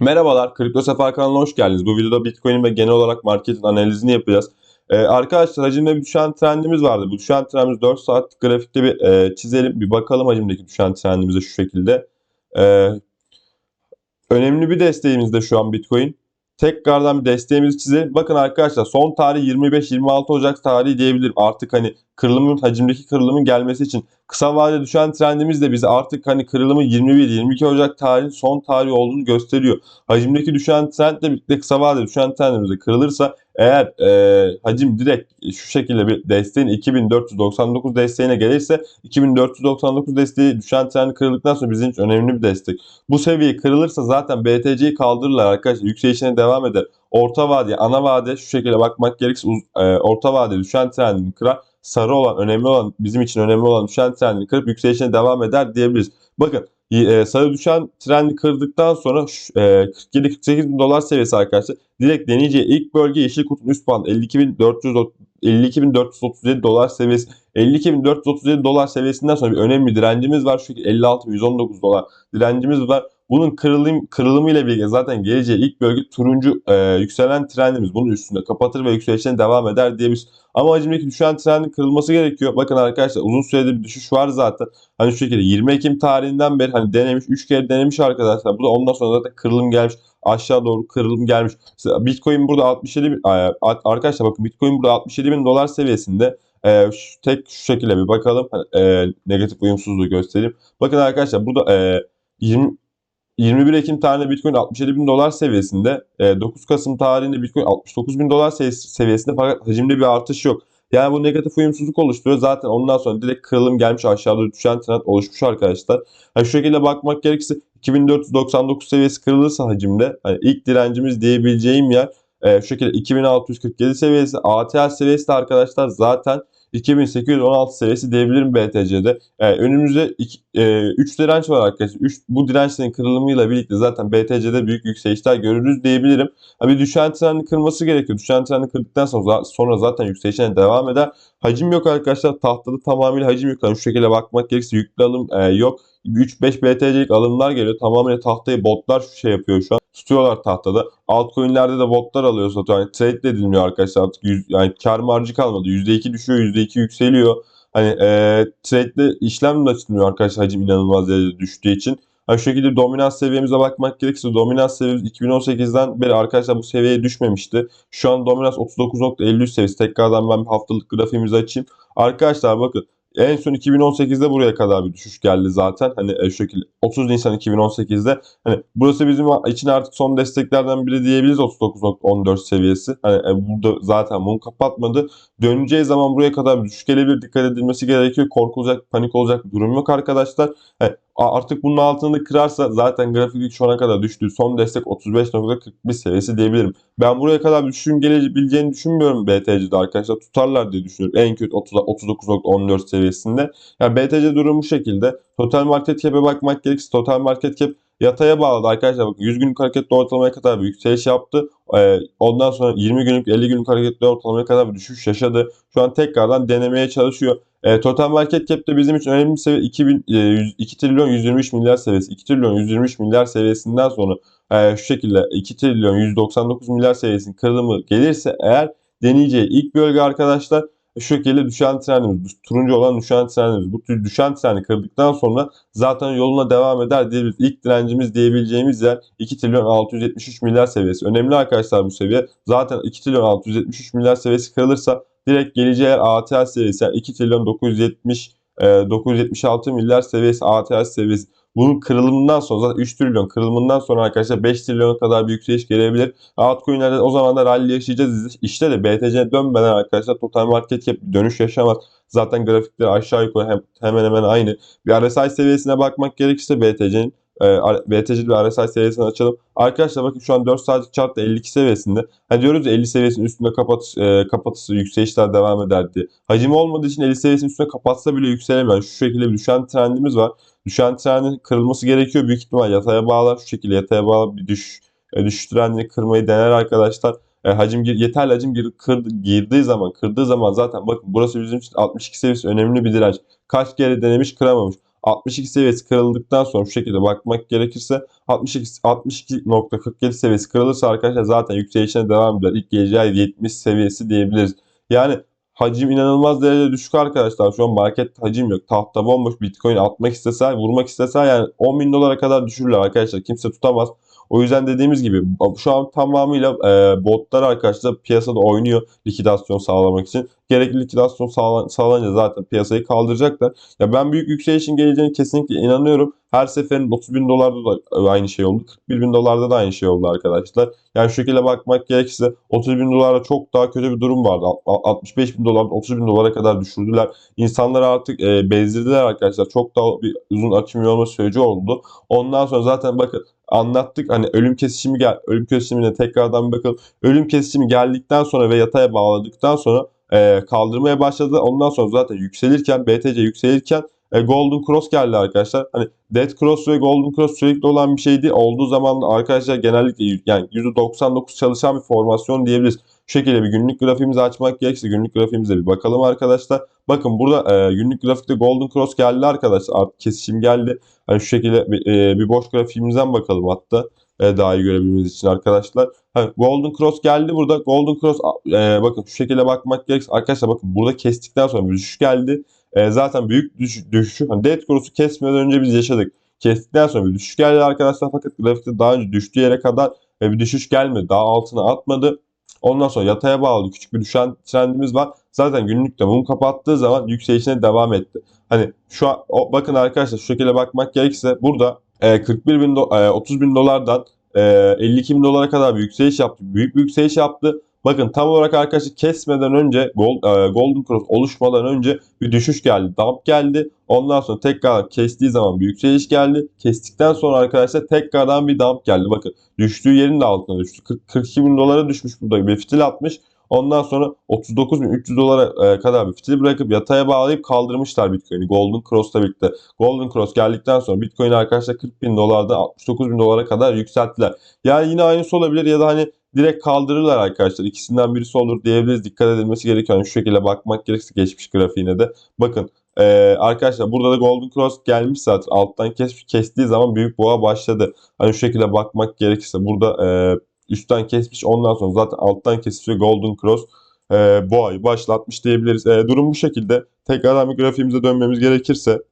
Merhabalar, Kripto Sefa kanalına hoş geldiniz. Bu videoda Bitcoin ve genel olarak marketin analizini yapacağız. Ee, arkadaşlar hacimde bir düşen trendimiz vardı. Bu düşen trendimiz 4 saat grafikte bir e, çizelim. Bir bakalım hacimdeki düşen trendimize şu şekilde. Ee, önemli bir desteğimiz de şu an Bitcoin. Tekrardan bir desteğimizi çizelim. Bakın arkadaşlar son tarih 25-26 Ocak tarihi diyebilirim. Artık hani kırılımın hacimdeki kırılımın gelmesi için kısa vadede düşen trendimiz de bize artık hani kırılımı 21-22 Ocak tarihin son tarihi olduğunu gösteriyor. Hacimdeki düşen trendle birlikte kısa vadede düşen trendimiz de kırılırsa eğer e, hacim direkt şu şekilde bir desteğin 2499 desteğine gelirse 2499 desteği düşen trend kırıldıktan sonra bizim için önemli bir destek. Bu seviye kırılırsa zaten BTC'yi kaldırırlar arkadaşlar. Yükselişine devam eder. Orta vade, ana vade şu şekilde bakmak gerekirse e, orta vade düşen trendini kırar. Sarı olan, önemli olan, bizim için önemli olan düşen trendini kırıp yükselişine devam eder diyebiliriz. Bakın e, sarı düşen trendi kırdıktan sonra e, 47-48 bin dolar seviyesi arkadaşlar. Direkt deneyeceği ilk bölge yeşil kutunun üst bandı 52.400 52.437 dolar seviyesi 52.437 dolar seviyesinden sonra bir önemli direncimiz var. Şu 56.119 dolar direncimiz var. Bunun kırılım, kırılımı ile birlikte zaten geleceği ilk bölge turuncu e, yükselen trendimiz. Bunun üstünde kapatır ve yükselişine devam eder diyebiliriz. Ama hacimdeki düşen trendin kırılması gerekiyor. Bakın arkadaşlar uzun süredir bir düşüş var zaten. Hani şu şekilde 20 Ekim tarihinden beri hani denemiş 3 kere denemiş arkadaşlar. Bu da ondan sonra zaten kırılım gelmiş. Aşağı doğru kırılım gelmiş. Mesela Bitcoin burada 67 bin arkadaşlar bakın Bitcoin burada 67 bin dolar seviyesinde. Ee, şu, tek şu şekilde bir bakalım. Hani, e, negatif uyumsuzluğu göstereyim. Bakın arkadaşlar burada e, 20 21 Ekim tarihinde Bitcoin 67 bin dolar seviyesinde. 9 e, Kasım tarihinde Bitcoin 69 bin dolar seviyesinde fakat hacimde bir artış yok. Yani bu negatif uyumsuzluk oluşturuyor. Zaten ondan sonra direkt kırılım gelmiş aşağıda düşen trend oluşmuş arkadaşlar. Yani şu şekilde bakmak gerekirse 2499 seviyesi kırılırsa hacimde yani ilk direncimiz diyebileceğim yer e, şu şekilde 2647 seviyesi. ATH seviyesi de arkadaşlar zaten 2816 seviyesi diyebilirim BTC'de. Ee, önümüzde 3 e, direnç var arkadaşlar. Üç, bu dirençlerin kırılımıyla birlikte zaten BTC'de büyük yükselişler görürüz diyebilirim. Bir düşen trendi kırması gerekiyor. Düşen trendi kırdıktan sonra, sonra zaten yükselişine devam eder. Hacim yok arkadaşlar. Tahtada tamamıyla hacim yok. Yani şu şekilde bakmak gerekirse yüklü alım e, yok. 3-5 BTC'lik alımlar geliyor. Tamamen tahtayı botlar şu şey yapıyor şu an. Tutuyorlar tahtada. Altcoin'lerde de botlar alıyor satıyor. Yani trade de edilmiyor arkadaşlar artık. Yüz, yani kar marjı kalmadı. %2 düşüyor, %2 yükseliyor. Hani e, trade'de işlem de açılmıyor arkadaşlar hacim inanılmaz derecede düştüğü için. Hani şu şekilde dominans seviyemize bakmak gerekirse dominans seviyemiz 2018'den beri arkadaşlar bu seviyeye düşmemişti. Şu an dominans 39.53 seviyesi. Tekrardan ben bir haftalık grafiğimizi açayım. Arkadaşlar bakın en son 2018'de buraya kadar bir düşüş geldi zaten. Hani e, şu şekilde 30 Nisan 2018'de. Hani burası bizim için artık son desteklerden biri diyebiliriz 39.14 seviyesi. Hani e, burada zaten bunu kapatmadı. Döneceği zaman buraya kadar bir düşüş gelebilir. Dikkat edilmesi gerekiyor. Korkulacak, panik olacak bir durum yok arkadaşlar. Hani artık bunun altını kırarsa zaten grafik şu ana kadar düştüğü son destek 35.41 seviyesi diyebilirim. Ben buraya kadar düşüşün gelebileceğini düşünmüyorum BTC'de arkadaşlar. Tutarlar diye düşünüyorum. En kötü 39.14 seviyesinde. Yani BTC durumu bu şekilde. Total market cap'e bakmak gerekirse total market cap yataya bağladı arkadaşlar. Bakın 100 günlük hareketli ortalamaya kadar bir yükseliş yaptı. Ee, ondan sonra 20 günlük 50 günlük hareketli ortalamaya kadar bir düşüş yaşadı. Şu an tekrardan denemeye çalışıyor. E, total market cap bizim için önemli bir seviye 2000, e, 2 trilyon 123 milyar seviyesi. 2 trilyon 123 milyar seviyesinden sonra e, şu şekilde 2 trilyon 199 milyar seviyesinin kırılımı gelirse eğer deneyeceği ilk bölge arkadaşlar şekilde düşen trendimiz, turuncu olan düşen trendimiz. Bu düşen trendi kırdıktan sonra zaten yoluna devam eder diyebiliriz. İlk direncimiz diyebileceğimiz yer 2 trilyon 673 milyar seviyesi. Önemli arkadaşlar bu seviye. Zaten 2 trilyon 673 milyar seviyesi kırılırsa direkt geleceği yer ATH seviyesi. Yani 2 trilyon 970 976 milyar seviyesi ATH seviyesi. Bunun kırılımından sonra zaten 3 trilyon kırılımından sonra arkadaşlar 5 trilyona kadar bir yükseliş gelebilir. Altcoin'lerde o zaman da rally yaşayacağız. İşte de BTC dönmeden arkadaşlar total market cap dönüş yaşamaz. Zaten grafikleri aşağı yukarı hem, hemen hemen aynı. Bir RSI seviyesine bakmak gerekirse BTC'nin BTC ve RSI seviyesini açalım. Arkadaşlar bakın şu an 4 saatlik chartta 52 seviyesinde. Hani diyoruz ya 50 seviyesinin üstünde kapat, e, kapatısı yükselişler devam eder diye. Hacim olmadığı için 50 seviyesinin üstünde kapatsa bile yükselemiyor. Şu şekilde bir düşen trendimiz var. Düşen trendin kırılması gerekiyor. Büyük ihtimal yataya bağlar. Şu şekilde yataya bağlı bir düş, e, düşüş trendini kırmayı dener arkadaşlar. E, hacim yeterli hacim gir, kır, girdiği zaman kırdığı zaman zaten bakın burası bizim için 62 seviyesi önemli bir direnç. Kaç kere denemiş kıramamış. 62 seviyesi kırıldıktan sonra şu şekilde bakmak gerekirse 62 62.47 seviyesi kırılırsa arkadaşlar zaten yükselişine devam eder. İlk geleceği 70 seviyesi diyebiliriz. Yani hacim inanılmaz derecede düşük arkadaşlar. Şu an market hacim yok. Tahta bomboş Bitcoin atmak istese, vurmak istese yani 10 bin dolara kadar düşürürler arkadaşlar. Kimse tutamaz. O yüzden dediğimiz gibi şu an tamamıyla e, botlar arkadaşlar piyasada oynuyor likidasyon sağlamak için. Gerekli likidasyon sağlan, sağlanınca zaten piyasayı kaldıracaklar. Ya ben büyük yükselişin geleceğine kesinlikle inanıyorum. Her seferin 30 bin dolarda da aynı şey oldu. 41 bin dolarda da aynı şey oldu arkadaşlar. Yani şu şekilde bakmak gerekirse 30 bin dolara çok daha kötü bir durum vardı. 65 bin dolar 30 bin dolara kadar düşürdüler. İnsanlar artık e, bezdirdiler arkadaşlar. Çok daha bir uzun açım yorma süreci oldu. Ondan sonra zaten bakın anlattık hani ölüm kesişimi gel ölüm kesişimine tekrardan bakalım. Ölüm kesişimi geldikten sonra ve yataya bağladıktan sonra e, kaldırmaya başladı. Ondan sonra zaten yükselirken BTC yükselirken e, Golden Cross geldi arkadaşlar. Hani Dead Cross ve Golden Cross sürekli olan bir şeydi. Olduğu zaman da arkadaşlar genellikle yani %99 çalışan bir formasyon diyebiliriz. Şu şekilde bir günlük grafiğimizi açmak gerekirse günlük grafiğimize bir bakalım arkadaşlar. Bakın burada e, günlük grafikte Golden Cross geldi arkadaşlar. Artık kesişim geldi. Hani şu şekilde bir, e, bir boş grafiğimizden bakalım hatta e, daha iyi görebilmemiz için arkadaşlar. Hani Golden Cross geldi burada. Golden Cross e, bakın şu şekilde bakmak gerekirse arkadaşlar bakın burada kestikten sonra bir düşüş geldi. E, zaten büyük düş, düşüşü hani Dead Cross'u kesmeden önce biz yaşadık. Kestikten sonra bir düşüş geldi arkadaşlar fakat grafikte daha önce düştüğü yere kadar e, bir düşüş gelmedi. Daha altına atmadı. Ondan sonra yataya bağlı küçük bir düşen trendimiz var. Zaten günlükte mum kapattığı zaman yükselişine devam etti. Hani şu an o, bakın arkadaşlar şu şekilde bakmak gerekirse burada e, 41 bin do, e, 30 bin dolardan e, 52 bin dolara kadar bir yükseliş yaptı. Büyük bir yükseliş yaptı. Bakın tam olarak arkadaşlar kesmeden önce Gold, e, Golden Cross oluşmadan önce bir düşüş geldi. Dump geldi. Ondan sonra tekrar kestiği zaman bir yükseliş geldi. Kestikten sonra arkadaşlar tekrardan bir dump geldi. Bakın düştüğü yerin de altına düştü. 40, 42 bin dolara düşmüş burada bir fitil atmış. Ondan sonra 39.300 dolara e, kadar bir fitil bırakıp yataya bağlayıp kaldırmışlar Bitcoin'i Golden Cross'la birlikte. Golden Cross geldikten sonra Bitcoin arkadaşlar 40 bin dolardan 69 bin dolara kadar yükselttiler. Yani yine aynısı olabilir ya da hani direkt kaldırırlar arkadaşlar. İkisinden birisi olur diyebiliriz. Dikkat edilmesi gerekiyor. Yani şu şekilde bakmak gerekirse geçmiş grafiğine de. Bakın ee, arkadaşlar burada da Golden Cross gelmiş zaten. Alttan kes, kestiği zaman büyük boğa başladı. Hani şu şekilde bakmak gerekirse burada e, üstten kesmiş. Ondan sonra zaten alttan kesmiş Golden Cross e, boğayı başlatmış diyebiliriz. E, durum bu şekilde. Tekrardan bir grafiğimize dönmemiz gerekirse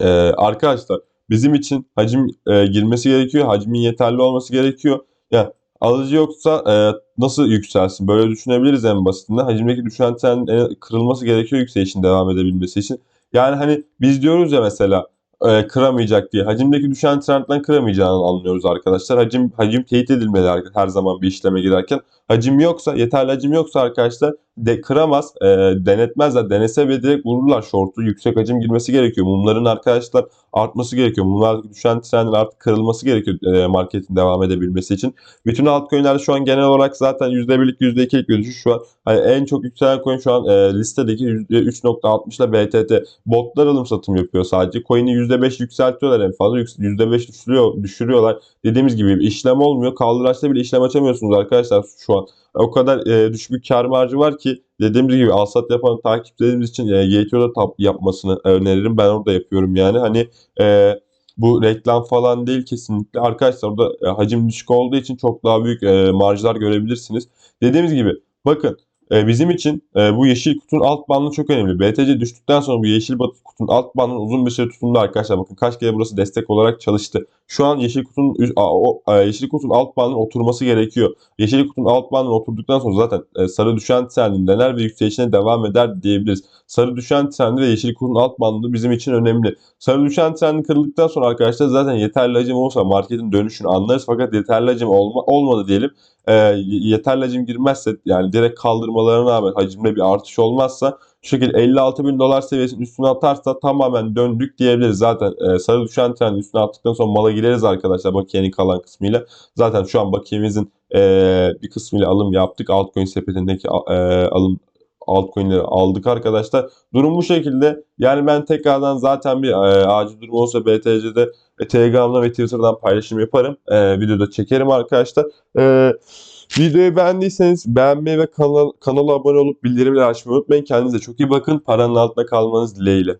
e, arkadaşlar bizim için hacim e, girmesi gerekiyor. Hacmin yeterli olması gerekiyor. Yani alıcı yoksa e, nasıl yükselsin? Böyle düşünebiliriz en basitinden. Hacimdeki düşen trendin kırılması gerekiyor yükselişin devam edebilmesi için. Yani hani biz diyoruz ya mesela e, kıramayacak diye. Hacimdeki düşen trendden kıramayacağını anlıyoruz arkadaşlar. Hacim hacim teyit edilmeli her zaman bir işleme girerken. Hacim yoksa, yeterli hacim yoksa arkadaşlar de kıramaz, e, denetmezler. Denese ve direkt vururlar short'u. Yüksek hacim girmesi gerekiyor. Mumların arkadaşlar artması gerekiyor. Mumlardaki düşen trendin artık kırılması gerekiyor e, marketin devam edebilmesi için. Bütün altcoin'lerde şu an genel olarak zaten %1'lik %2'lik bir düşüş var. Hani en çok yükselen coin şu an e, listedeki %3.60 ile BTT. Botlar alım satım yapıyor sadece. Coin'i %5 yükseltiyorlar en fazla. %5 düşürüyor, düşürüyorlar. Dediğimiz gibi işlem olmuyor. Kaldıraçta bile işlem açamıyorsunuz arkadaşlar şu an. O kadar e, düşük bir kar marjı var ki dediğimiz gibi alsat yapan takipçilerimiz için e, YTO'da tap yapmasını öneririm. Ben orada yapıyorum yani. Hani e, bu reklam falan değil kesinlikle. Arkadaşlar orada e, hacim düşük olduğu için çok daha büyük e, marjlar görebilirsiniz. Dediğimiz gibi bakın e, bizim için e, bu yeşil kutunun alt bandı çok önemli. BTC düştükten sonra bu yeşil kutunun alt bandının uzun bir süre tutumda arkadaşlar. Bakın kaç kere burası destek olarak çalıştı. Şu an yeşil kutunun o, yeşil kutunun alt bandının oturması gerekiyor. Yeşil kutunun alt bandının oturduktan sonra zaten e, sarı düşen trendin döner ve yükselişine devam eder diyebiliriz. Sarı düşen trendi ve yeşil kutunun alt bandı bizim için önemli. Sarı düşen trendi kırıldıktan sonra arkadaşlar zaten yeterli hacim olsa marketin dönüşünü anlarız. Fakat yeterli hacim olma, olmadı diyelim. E, yeterli hacim girmezse yani direkt kaldırmalarına rağmen hacimde bir artış olmazsa şu şekilde 56 bin dolar seviyesinin üstüne atarsa tamamen döndük diyebiliriz. Zaten e, sarı düşen trend üstüne attıktan sonra mala gireriz arkadaşlar bakiyenin kalan kısmıyla. Zaten şu an bakiyemizin e, bir kısmıyla alım yaptık. Altcoin sepetindeki e, alım altcoin'leri aldık arkadaşlar. Durum bu şekilde. Yani ben tekrardan zaten bir e, acil durum olsa BTC'de e, Telegram'da ve Twitter'dan paylaşım yaparım. E, videoda çekerim arkadaşlar. E, videoyu beğendiyseniz beğenmeyi ve kanala, kanala abone olup bildirimleri açmayı unutmayın. Kendinize çok iyi bakın. Paranın altında kalmanız dileğiyle.